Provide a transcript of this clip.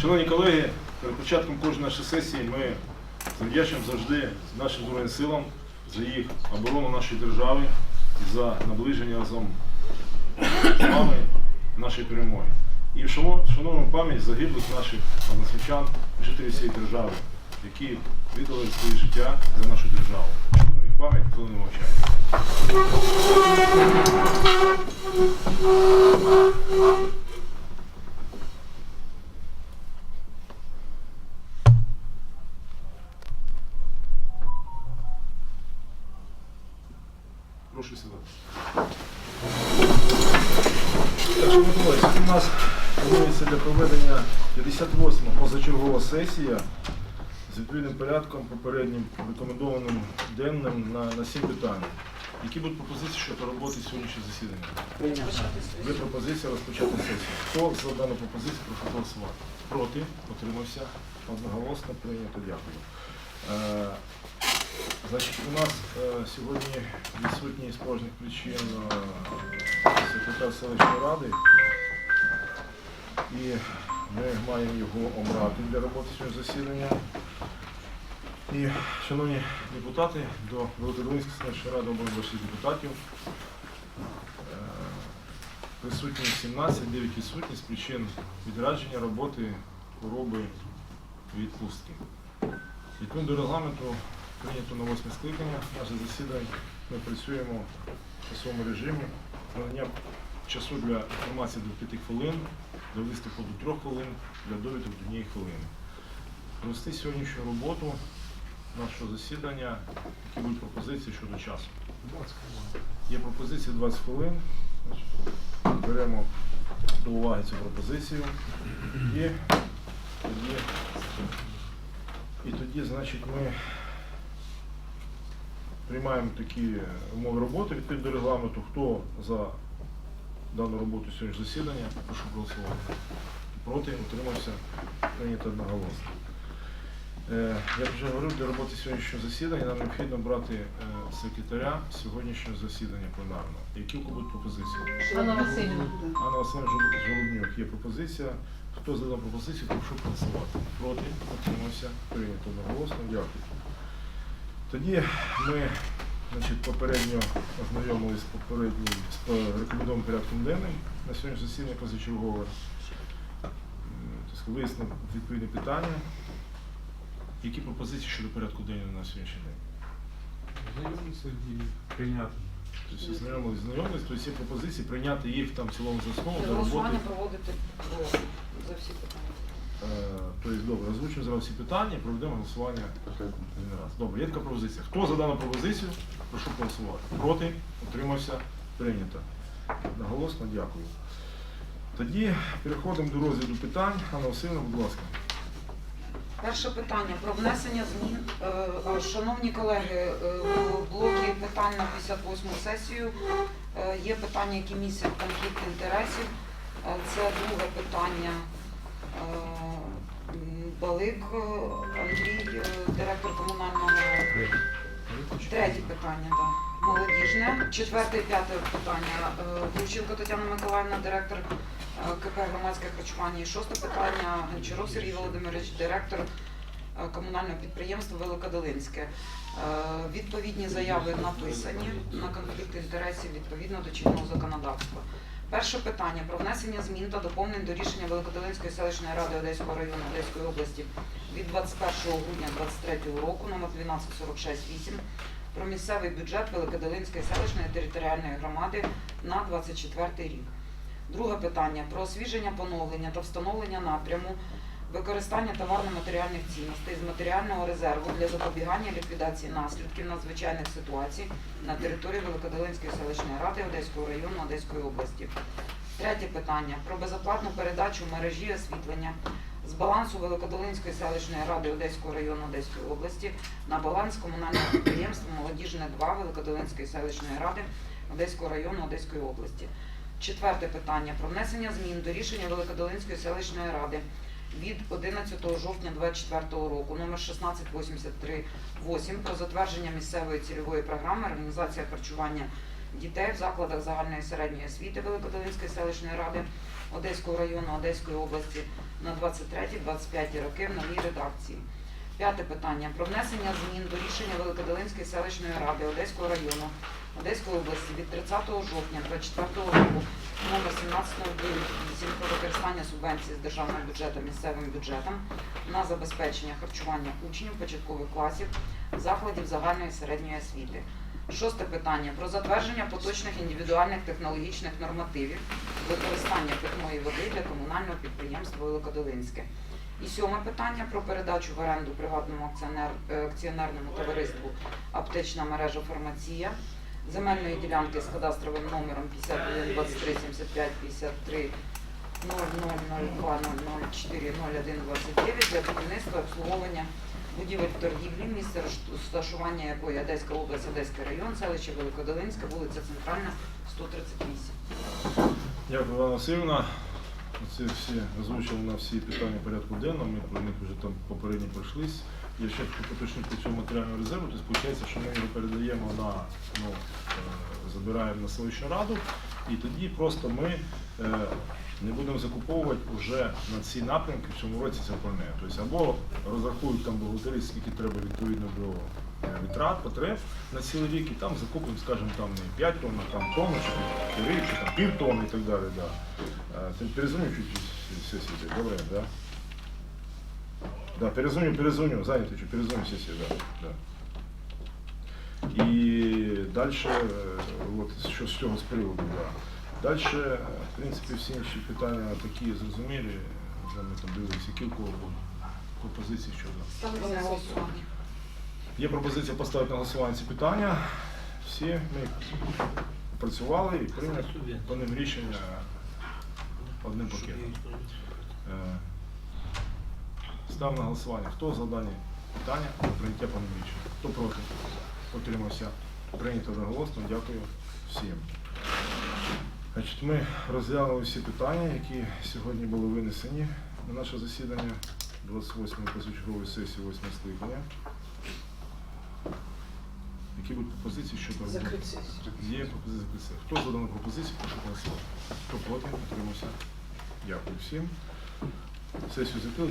Шановні колеги, перед початком кожної нашої сесії ми завдячуємо завжди нашим Збройним силам за їх оборону нашої держави і за наближення разом з нами нашої перемоги. І вшановуємо пам'ять загиблих наших односельчан, жителів цієї держави, які віддали своє життя за нашу державу. Вшануємо їх пам'ять хвилиною мовчання. Прошу сідати. Колеги, сьогодні у нас планується для проведення 58-ма позачергова сесія з відповідним порядком попереднім рекомендованим денним на, на 7 питань. Які будуть пропозиції щодо роботи сьогоднішнього засідання? Ви пропозиція розпочати сесію. Хто за дану пропозицію прошу голосувати? Проти? Утримався? Одноголосно прийнято. Дякую. Значить, у нас е, сьогодні відсутній з поважних причин е, секретар селищної ради, і ми маємо його обрати для роботи сьогодні засідання. І, шановні депутати, до Великодолинської селищної ради 26 депутатів. Е, Присутні 17, 9 відсутні з причин відрадження роботи, хвороби, відпустки. Відповідно до регламенту прийнято на восьме скликання наше засідання. Ми працюємо в своєму режимі. Надання часу для інформації до 5 хвилин, до виступу до 3 хвилин, для довідок до 1 хвилини. Провести сьогоднішню роботу нашого засідання, які будуть пропозиції щодо часу. Є пропозиція 20 хвилин. Беремо до уваги цю пропозицію. І тоді, і тоді, значить, ми приймаємо такі умови роботи відповідно до регламенту. Хто за дану роботу сьогодні засідання, прошу проголосувати. Проти, утримався, прийнято одноголосно. Е, Як вже говорив, для роботи сьогоднішнього засідання нам необхідно брати е, секретаря сьогоднішнього засідання пленарного. Які у будуть пропозиції? Анна Васильівна. Анна Васильівна Жолобнюк, є пропозиція. Хто за дану пропозицію, прошу голосувати. Проти, утримався, прийнято одноголосно. Дякую. Тоді ми значить, попередньо ознайомилися з попереднім з рекомендованим порядком денним на сьогодні засідання позачергове. Тобто Вияснив відповідні питання. Які пропозиції щодо порядку денного на сьогоднішній день? Знайомиться і прийняти. Тобто знайомились, знайомились, тобто є пропозиції прийняти їх там в цілому за основу. Голосування проводити про за всі питання. Е, Тобто, добре, озвучимо зараз всі питання проведемо голосування один раз. Добре, є така пропозиція. Хто за дану пропозицію? Прошу голосувати. Проти? Утримався? Прийнято. Наголосно дякую. Тоді переходимо до розгляду питань. Анна Васильівна, будь ласка. Перше питання про внесення змін. Е, е, Шановні колеги, е, в блокі питань на 58 сесію е, є питання, які містять конфлікт інтересів. Е, Це друге питання. Балик е, Андрій, е, директор комунального Третє питання, да. Молодіжне. Четверте і п'яте питання. Е, Тетяна Миколаївна, директор КП громадське харчування. І шосте питання. Гончаров Сергій Володимирович, директор комунального підприємства Великодолинське. Відповідні заяви написані на конфлікт інтересів відповідно до чинного законодавства. Перше питання про внесення змін та доповнень до рішення Великодолинської селищної ради Одеського району Одеської області від 21 грудня 2023 року номер 12468 про місцевий бюджет Великодолинської селищної територіальної громади на 24 рік. Друге питання про освіження поновлення та встановлення напряму використання товарно-матеріальних цінностей з матеріального резерву для запобігання ліквідації наслідків надзвичайних ситуацій на території Великодолинської селищної ради Одеського району Одеської області. Третє питання про безоплатну передачу мережі освітлення з балансу Великодолинської селищної ради Одеського району Одеської області на баланс комунального підприємства Молодіжне 2 Великодолинської селищної ради Одеського району Одеської області. Четверте питання про внесення змін до рішення Великодолинської селищної ради від 11 жовтня 2024 року номер 16838 про затвердження місцевої цільової програми організація харчування дітей в закладах загальної середньої освіти Великодолинської селищної ради Одеського району Одеської області на 23-25 роки в новій редакції. П'яте питання про внесення змін до рішення Великодолинської селищної ради Одеського району Одеської області від 30 жовтня 2024 року номер 1708 про використання субвенції з державного бюджету місцевим бюджетом на забезпечення харчування учнів початкових класів закладів загальної середньої освіти. Шосте питання про затвердження поточних індивідуальних технологічних нормативів використання питної води для комунального підприємства Великодолинське. І сьоме питання про передачу в оренду приватному акціонер- е, акціонерному товариству аптечна мережа фармація земельної ділянки з кадастровим номером 51 23 75 53 0002 004 01 29 для будівництва обслуговування будівель торгівлі, місце розташування якої Одеська область, Одеський район, селище Великодолинське, вулиця Центральна, 138. Дякую, Івана Васильівна. Це всі озвучили на всі питання порядку денного. Ми про них вже там попередньо пройшлись. Я ще хочу поточнити по цьому матеріальному резерву. Тобто, виходить, що ми його передаємо на ну, е, забираємо на селищну раду, і тоді просто ми е, не будемо закуповувати вже на ці напрямки в цьому році це пальне. Тобто або розрахують там бухгалтерії, скільки треба відповідно до е, витрат, потреб на цілий рік, і там закупимо, скажімо, там не 5 тонн, а там тонну, чи 4, чи там пів тонни і так далі. Да. Е, перезвоню чуть все сіти, добре, да? Да, перезвоню, перезвоню, зайнятий, чи перезвоню сесію, да, да. І далі, от що з цього з приводу, да. Далі, в принципі, всі інші питання такі зрозумілі, вже ми там дивилися, які у кого були пропозиції щодо. Є пропозиція поставити на голосування ці питання. Всі ми працювали і прийняли по ним рішення одним пакетом. Е, Став на голосування. Хто за дані питання про прийняття по? Хто проти? Утримався. Прийнято одноголосно. Дякую всім. Значить, ми розглянули всі питання, які сьогодні були винесені на наше засідання 28-ї позачергової сесії 8 скликання. Які будуть пропозиції щодо сесію. Є пропозиція закрити. Хто за дану пропозицію, прошу голосувати. Хто проти, утримався. Дякую всім. Сесію закрили.